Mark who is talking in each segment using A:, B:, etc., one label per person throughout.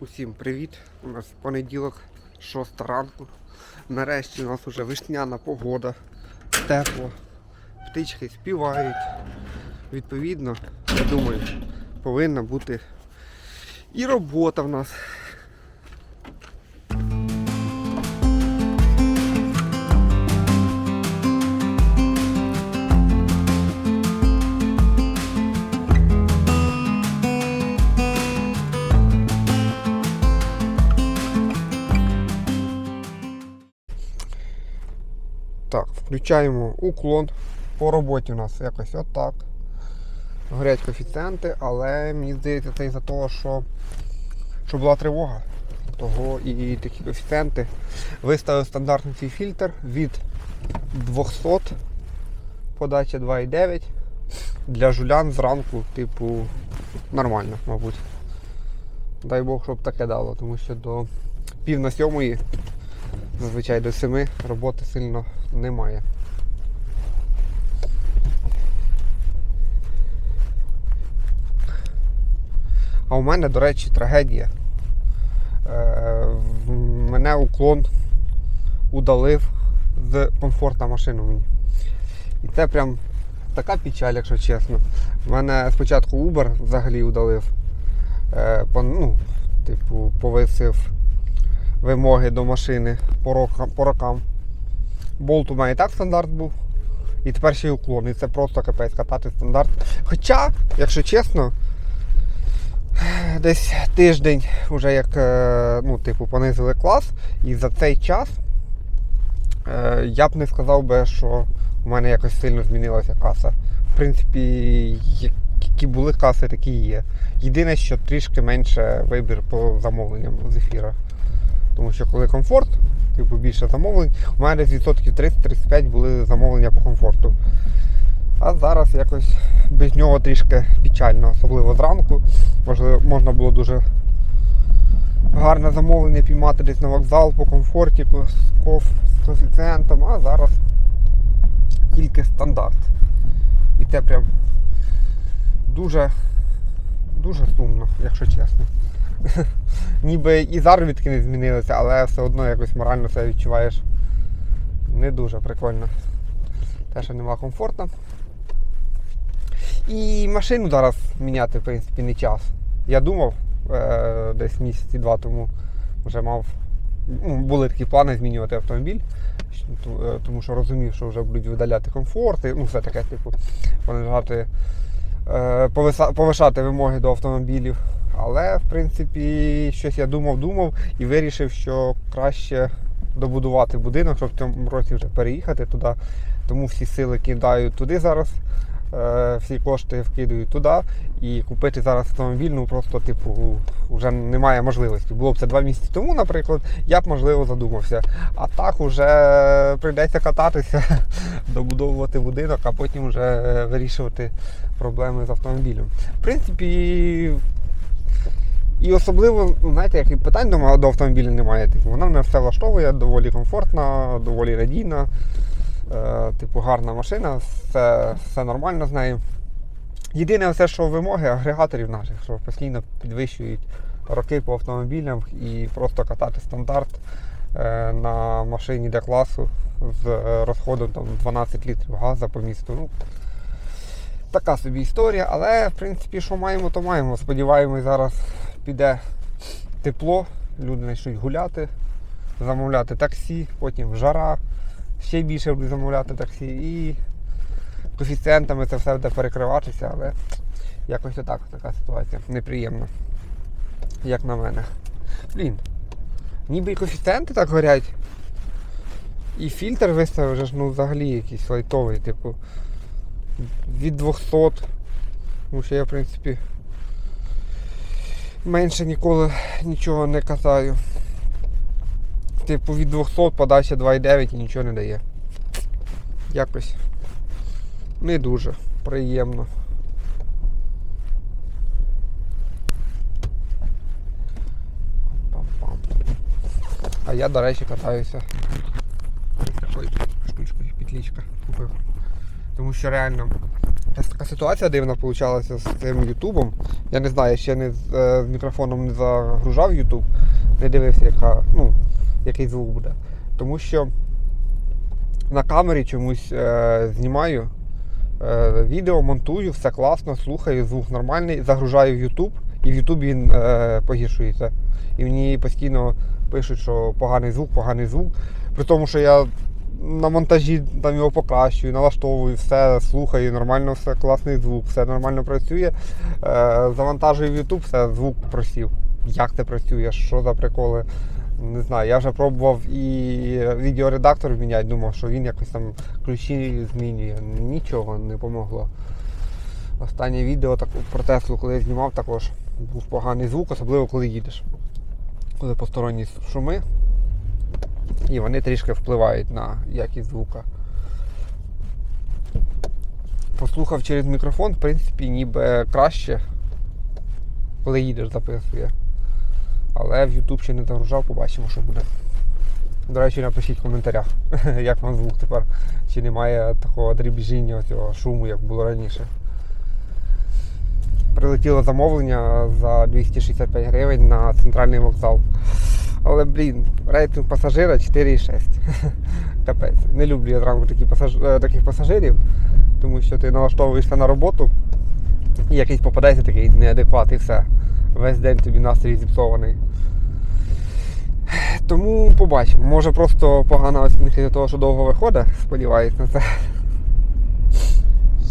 A: Усім привіт! У нас понеділок, 6 ранку. Нарешті у нас вже вишняна погода, тепло, птички співають. Відповідно, я думаю, повинна бути і робота в нас. Так, включаємо уклон. По роботі у нас якось отак. Горять коефіцієнти, але мені здається, це із-за того, що, що була тривога. Того і такі коефіцієнти. Виставив стандартний цей фільтр від 200 подача 2,9. Для жулян зранку, типу, нормально, мабуть. Дай Бог, щоб таке дало, тому що до пів на сьомої зазвичай до 7 роботи сильно немає. А у мене, до речі, трагедія. Е, мене уклон удалив з комфорта машину мені. І це прям така печаль, якщо чесно. У мене спочатку Uber взагалі удалив. Е, по, ну, типу, повисив вимоги до машини по рокам. По рокам. Болт у мене і так стандарт був. І тепер ще й уклон. І це просто капець катати стандарт. Хоча, якщо чесно, десь тиждень вже як е, ну, типу, понизили клас, і за цей час е, я б не сказав би, що у мене якось сильно змінилася каса. В принципі, які були каси, такі є. Єдине, що трішки менше вибір по замовленням з ефіра. Тому що коли комфорт, типу більше замовлень, у мене десь відсотків 30-35 були замовлення по комфорту. А зараз якось без нього трішки печально, особливо зранку. Можливо, можна було дуже гарне замовлення піймати десь на вокзал по комфорті, з коф- з коефіцієнтом, а зараз тільки стандарт. І це прям дуже, дуже сумно, якщо чесно. Ніби і заробітки не змінилися, але все одно якось морально себе відчуваєш не дуже прикольно. Те, що нема комфорту. І машину зараз міняти, в принципі, не час. Я думав е, десь місяці два тому вже мав. Ну, були такі плани змінювати автомобіль, е, тому що розумів, що вже будуть видаляти комфорти, ну все таке, типу, понижати, повишати вимоги до автомобілів. Але, в принципі, щось я думав, думав і вирішив, що краще добудувати будинок, щоб в цьому році вже переїхати туди. Тому всі сили кидаю туди зараз. е, Всі кошти вкидаю туди і купити зараз автомобіль, ну просто, типу, вже немає можливості. Було б це два місяці тому, наприклад, я б можливо задумався. А так уже прийдеться кататися, добудовувати будинок, а потім вже вирішувати проблеми з автомобілем. В принципі, і особливо, ну, знаєте, як і питань до, до автомобіля немає. Типу, вона мене все влаштовує, доволі комфортна, доволі радійна. Е, типу, гарна машина, все, все нормально з нею. Єдине, все, що вимоги агрегаторів наших, що постійно підвищують роки по автомобілям і просто катати стандарт е, на машині для класу з розходом там, 12 літрів газу по місту. Ну, така собі історія, але в принципі, що маємо, то маємо. Сподіваємось, зараз піде тепло, люди почнуть гуляти, замовляти таксі, потім жара, ще більше будуть замовляти таксі і коефіцієнтами це все буде перекриватися, але якось отак така ситуація. Неприємна. Як на мене. Блін. Ніби і коефіцієнти так горять. І фільтр виставив вже ж ну взагалі якийсь лайтовий, типу від 200. Тому що я, в принципі, менше ніколи нічого не катаю. Типу від 200 подача 2,9 і нічого не дає. Якось не дуже приємно. А я, до речі, катаюся. Ой, штучкою, петличка купив. Тому що реально така ситуація дивна вийшла з цим Ютубом. Я не знаю, я ще не з, е, з мікрофоном не загружав YouTube, не дивився, яка, ну, який звук буде. Тому що на камері чомусь е, знімаю е, відео, монтую, все класно, слухаю, звук нормальний, загружаю в YouTube, і в YouTube він е, погіршується. І мені постійно пишуть, що поганий звук, поганий звук. При тому, що я на монтажі там його покращую, налаштовую, все слухаю, нормально все, класний звук, все нормально працює. Е, завантажую в YouTube, все, звук просів. Як це працює, що за приколи? Не знаю, я вже пробував і відеоредактор міняти, думав, що він якось там ключі змінює. Нічого не помогло. Останнє відео так, про Теслу, коли я знімав, також був поганий звук, особливо коли їдеш. Коли посторонні шуми. І вони трішки впливають на якість звука. Послухав через мікрофон, в принципі, ніби краще, коли їдеш, записує. Але в YouTube ще не загружав, побачимо, що буде. До речі, напишіть в коментарях, як вам звук тепер. Чи немає такого дрібіжіння, цього шуму, як було раніше. Прилетіло замовлення за 265 гривень на центральний вокзал. Але, блін, рейтинг пасажира 4,6. Капець. Не люблю я зранку такі пасаж... е, таких пасажирів, тому що ти налаштовуєшся на роботу і якийсь попадається такий неадекват і все. Весь день тобі настрій зіпсований. Тому побачимо. Може просто погана оцінка від того, що довго виходить, сподіваюсь на це.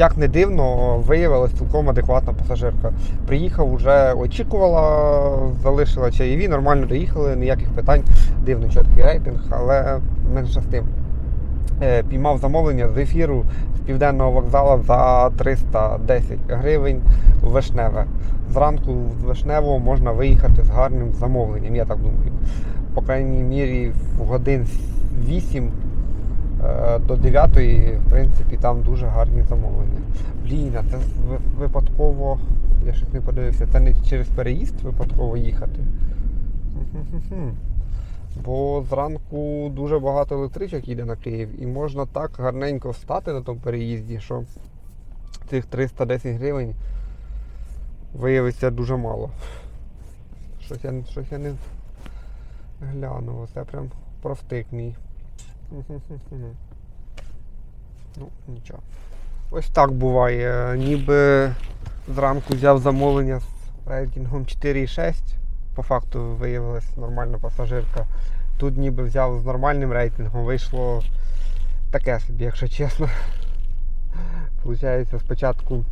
A: Як не дивно, виявилась цілком адекватна пасажирка. Приїхав, вже очікувала, залишила чаєві, нормально доїхали, ніяких питань. Дивно, чіткий рейтинг, але менше з тим. Е, Піймав замовлення з ефіру з південного вокзалу за 310 гривень в Вишневе. Зранку з Вишневого можна виїхати з гарним замовленням, я так думаю. По крайній мірі в годин 8 е, до 9, в принципі, там дуже гарні замовлення. Блін, а це випадково, я щось не подивився, це не через переїзд випадково їхати. Бо зранку дуже багато електричок їде на Київ і можна так гарненько встати на тому переїзді, що цих 310 гривень виявиться дуже мало. Щось я, щось я не глянув, це прям провтик мій. Ну, нічого. Ось так буває. Ніби зранку взяв замовлення з рейтингом 4,6. По факту виявилась нормальна пасажирка. Тут ніби взяв з нормальним рейтингом, вийшло таке собі, якщо чесно. Получається, спочатку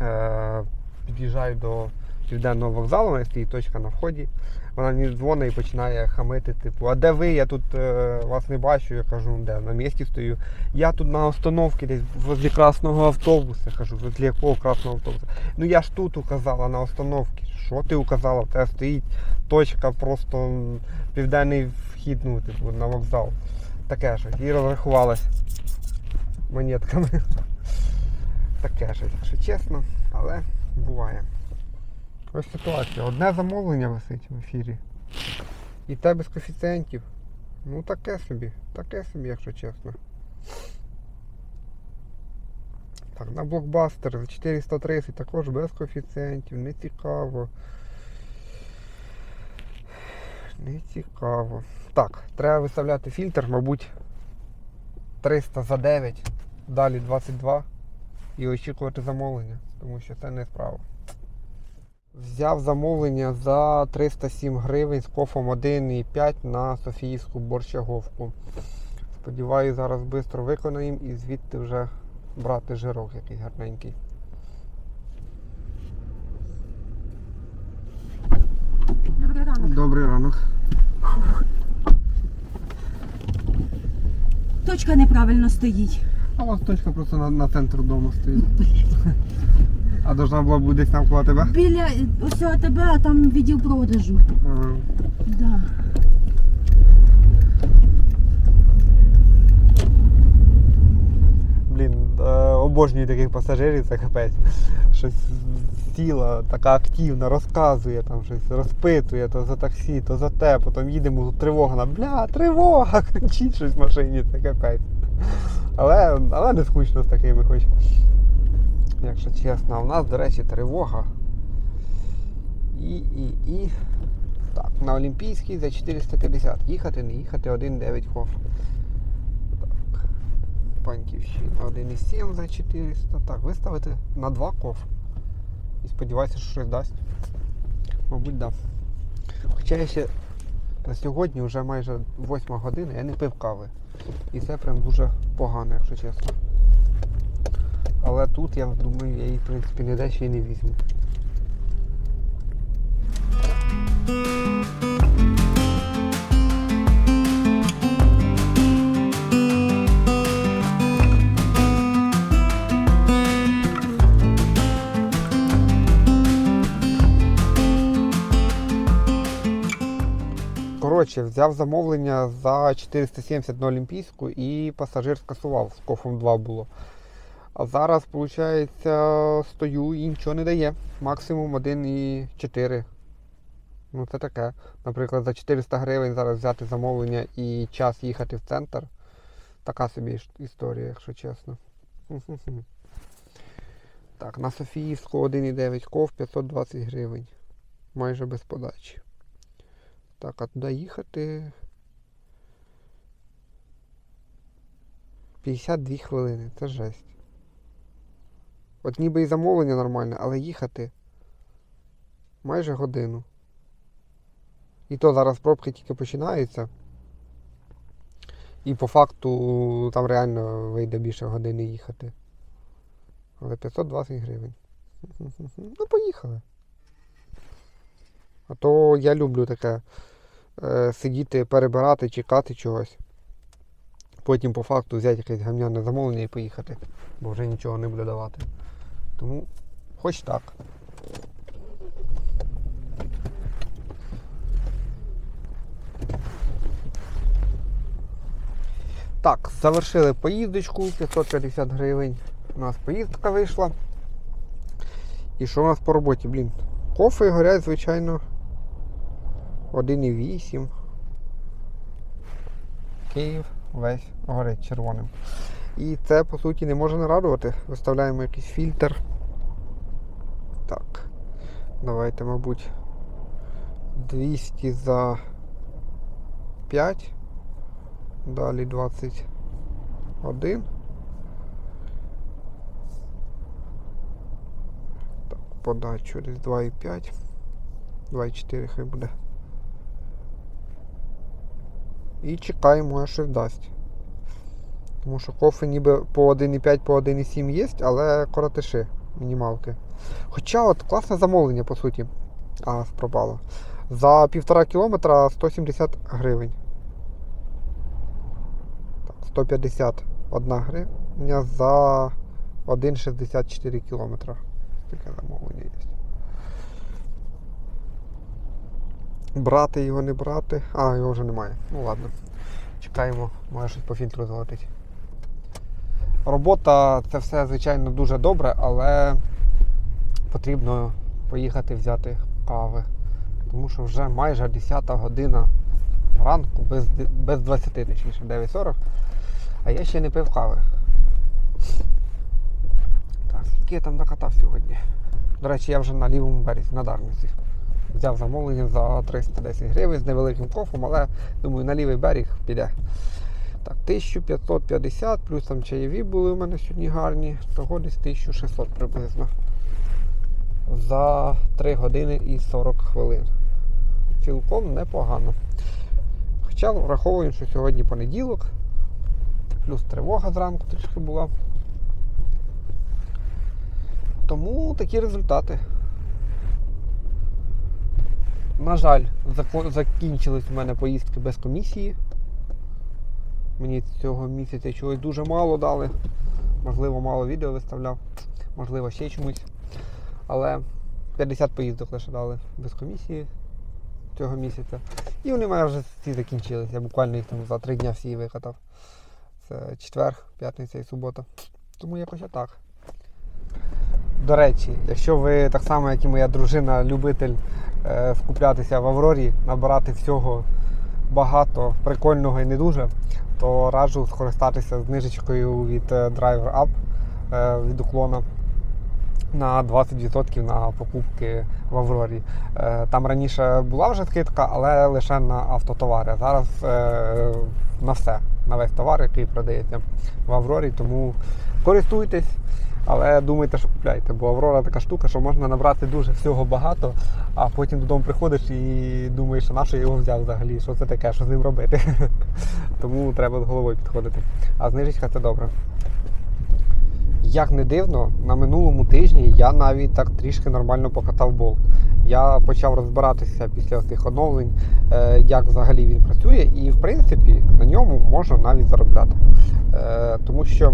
A: е, під'їжджаю до південного вокзалу, у мене стоїть точка на вході. Вона мені дзвонить і починає хамити, типу, а де ви? Я тут е, вас не бачу. Я кажу, «Ну, де? На місці стою. Я тут на остановці десь возле красного автобуса. Кажу, возле якого красного автобуса? Ну я ж тут указала на остановці. Що ти указала? Тебе стоїть точка, просто південний вхід, ну, типу, на вокзал. Таке щось. І розрахувалась монетками. Таке щось, якщо чесно, але буває. Ось ситуація. Одне замовлення висить в ефірі. І те без коефіцієнтів. Ну таке собі, таке собі, якщо чесно. Так, на блокбастер за 430 також без коефіцієнтів, не цікаво. Не цікаво. Так, треба виставляти фільтр, мабуть, 300 за 9, далі 22 і очікувати замовлення, тому що це не справа. Взяв замовлення за 307 гривень з кофом 1,5 на Софійську борщаговку. Сподіваюсь, зараз швидко виконаємо і звідти вже брати жирок якийсь гарненький.
B: Добрий ранок.
A: Добрий ранок.
B: Точка неправильно стоїть.
A: А у вас точка просто на, на центр дому стоїть. А должна була бути десь там коло тебе?
B: Біля ось тебе, а там відділ продажу.
A: Ага.
B: Да.
A: Блін, е, обожнюю таких пасажирів, це капець. Щось сіла, така активна, розказує, там щось розпитує, то за таксі, то за те, потім їдемо, тут тривога на бля, тривога! кричить щось в машині, це капець. Але, але не скучно з такими хоч. Якщо чесно, в нас, до речі, тривога. І, і, і. Так, на Олімпійський за 450. Їхати, не їхати, 1,9 коф. Так. Паньківщина 1,7 за 400. Так, виставити на 2 коф. І сподіваюся, що щось дасть. Мабуть, да. Хоча я ще на сьогодні вже майже 8 година, я не пив кави. І це прям дуже погано, якщо чесно. Але тут я думаю, я її в принципі ніде ще й не візьму. Коротше, взяв замовлення за 470 на Олімпійську і пасажир скасував, з кофом 2 було. А зараз, виходить, стою і нічого не дає. Максимум 1,4. Ну це таке. Наприклад, за 400 гривень зараз взяти замовлення і час їхати в центр. Така собі історія, якщо чесно. Так, на Софіївську 1,9 ков 520 гривень. Майже без подачі. Так, а туди їхати. 52 хвилини, це жесть. От ніби і замовлення нормальне, але їхати майже годину. І то зараз пробки тільки починаються. І по факту там реально вийде більше години їхати. Але 520 гривень. Ну, поїхали. А то я люблю таке е, сидіти, перебирати, чекати чогось. Потім по факту взяти якесь гамняне замовлення і поїхати, бо вже нічого не буде давати. Тому хоч так. Так, завершили поїздочку 550 гривень. У нас поїздка вийшла. І що у нас по роботі? Блін. Кофи горять, звичайно. 1,8. Київ весь горить червоним. І це по суті не може не радувати. Виставляємо якийсь фільтр. Так. Давайте, мабуть, 200 за 5. Далі 21. Так, подачу десь 2,5. 2,4 хай буде. І чекаємо, а щось дасть. Тому що кофе ніби по 1,5, по 1,7 є, але коротиши, мінімалки. Хоча от класне замовлення, по суті. А, пропало. За півтора кілометра 170 гривень. Так, 151 гривня за 1,64 кілометра. Таке замовлення є. Брати його, не брати. А, його вже немає. Ну ладно. Чекаємо, може щось по фільтру залетить. Робота це все, звичайно, дуже добре, але потрібно поїхати взяти кави. Тому що вже майже 10 година ранку, без, без 20, точніше, 9.40. А я ще не пив кави. Так, скільки я там накатав сьогодні? До речі, я вже на лівому березі, на Дарниці. Взяв замовлення за 310 гривень з невеликим кофом, але думаю, на лівий берег піде. Так, 1550, плюс там чаєві були у мене сьогодні гарні, того десь 1600 приблизно. За 3 години і 40 хвилин. Цілком непогано. Хоча враховуємо, що сьогодні понеділок, плюс тривога зранку трішки була. Тому такі результати. На жаль, закінчились у мене поїздки без комісії. Мені цього місяця чогось дуже мало дали. Можливо, мало відео виставляв, можливо, ще чомусь. Але 50 поїздок лише дали без комісії цього місяця. І вони в мене вже всі закінчилися. Я буквально їх там за три дні всі викатав. Це четвер, п'ятниця і субота. Тому якось отак. До речі, якщо ви так само, як і моя дружина, любитель е, скуплятися в Аврорі, набирати всього багато, прикольного і не дуже, то раджу скористатися знижечкою від е, Driver Up е, від уклона. на 20% на покупки в Аврорі. Е, Там раніше була вже скидка, але лише на автотовари. Зараз на все, на весь товар, який продається в Аврорі. Тому користуйтесь, але думайте, що купляйте, бо Аврора така штука, що можна набрати дуже всього багато, а потім додому приходиш і думаєш, що на що я його взяв взагалі, що це таке, що з ним робити. Тому треба з головою підходити. А знижечка це добре. Як не дивно, на минулому тижні я навіть так трішки нормально покатав болт. Я почав розбиратися після цих оновлень, е, як взагалі він працює, і в принципі на ньому можна навіть заробляти. Е, Тому що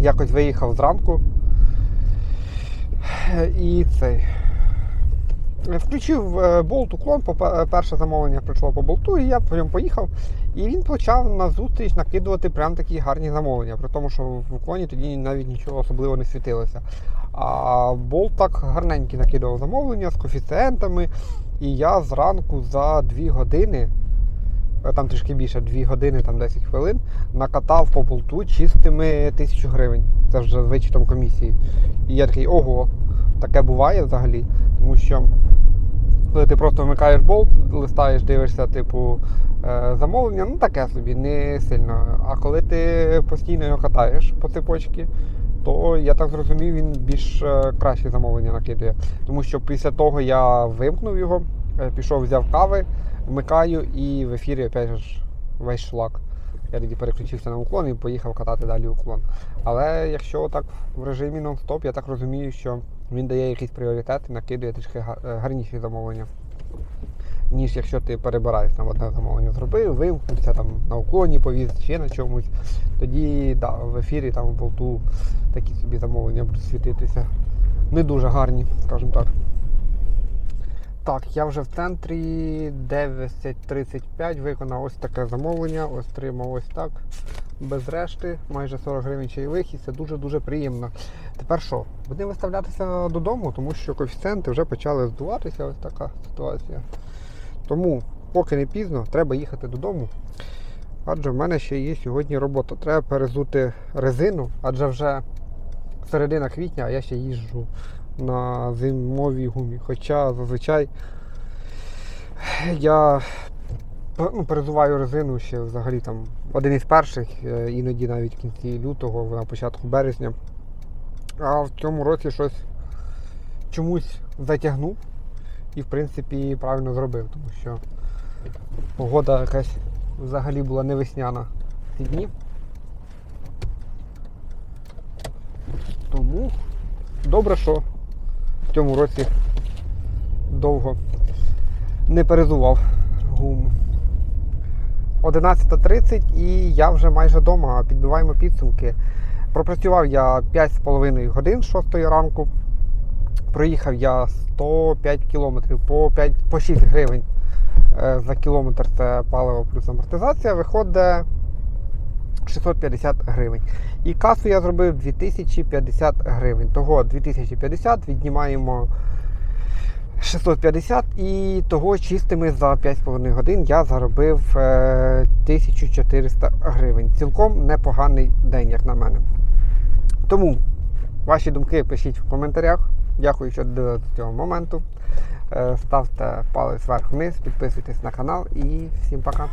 A: якось виїхав зранку е, і цей. е, Включив е, болт уклон, попе- перше замовлення прийшло по болту, і я по ньому поїхав. І він почав на зустріч накидувати прям такі гарні замовлення, при тому, що в уклоні тоді навіть нічого особливо не світилося. А болт так гарненький накидував замовлення з коефіцієнтами. І я зранку за 2 години, е, там трішки більше, 2 години, там 10 хвилин, накатав по болту чистими 1000 гривень. Це вже з вичетом комісії. І я такий, ого, таке буває взагалі. Тому що коли ти просто вмикаєш болт, листаєш, дивишся, типу, е, замовлення, ну таке собі, не сильно. А коли ти постійно його катаєш по цепочці, то я так зрозумів, він більш е, кращі замовлення накидує. Тому що після того я вимкнув його, е, пішов, взяв кави, вмикаю і в ефірі опять же весь шлак. Я тоді переключився на уклон і поїхав катати далі уклон. Але якщо так в режимі нон-стоп, я так розумію, що він дає якийсь пріоритет і накидує трішки е, гарніші замовлення. Ніж якщо ти перебираєш там одне замовлення зробив, вимкнувся там на уклоні, повіз ще на чомусь. Тоді да, в ефірі там в болту такі собі замовлення будуть світитися. Не дуже гарні, скажімо так. Так, я вже в центрі 9.35 виконав ось таке замовлення, ось тримав ось так. Без решти, майже 40 гривень чайових і це дуже-дуже приємно. Тепер що? Будемо виставлятися додому, тому що коефіцієнти вже почали здуватися, ось така ситуація. Тому, поки не пізно, треба їхати додому. Адже в мене ще є сьогодні робота. Треба перезути резину, адже вже середина квітня, а я ще їжджу на зимовій гумі. Хоча зазвичай я ну, перезуваю резину ще взагалі там один із перших, е, іноді навіть в кінці лютого, на початку березня. А в цьому році щось чомусь затягнув і в принципі правильно зробив, тому що погода якась взагалі була не весняна ці дні. Тому добре, що в цьому році довго не перезував гуму. 11.30 і я вже майже вдома. Підбиваємо підсумки. Пропрацював я 5,5 годин з 6 ранку. Проїхав я 105 кілометрів по, 5, по 6 гривень е, за кілометр це паливо плюс амортизація. Виходить 650 гривень. І касу я зробив 2050 гривень. Того 2050 віднімаємо 650 і того чистими за 5,5 годин я заробив е, 1400 гривень. Цілком непоганий день, як на мене. Тому ваші думки пишіть в коментарях. Дякую, що до цього моменту. Е, Ставте палець вверх вниз, підписуйтесь на канал і всім пока.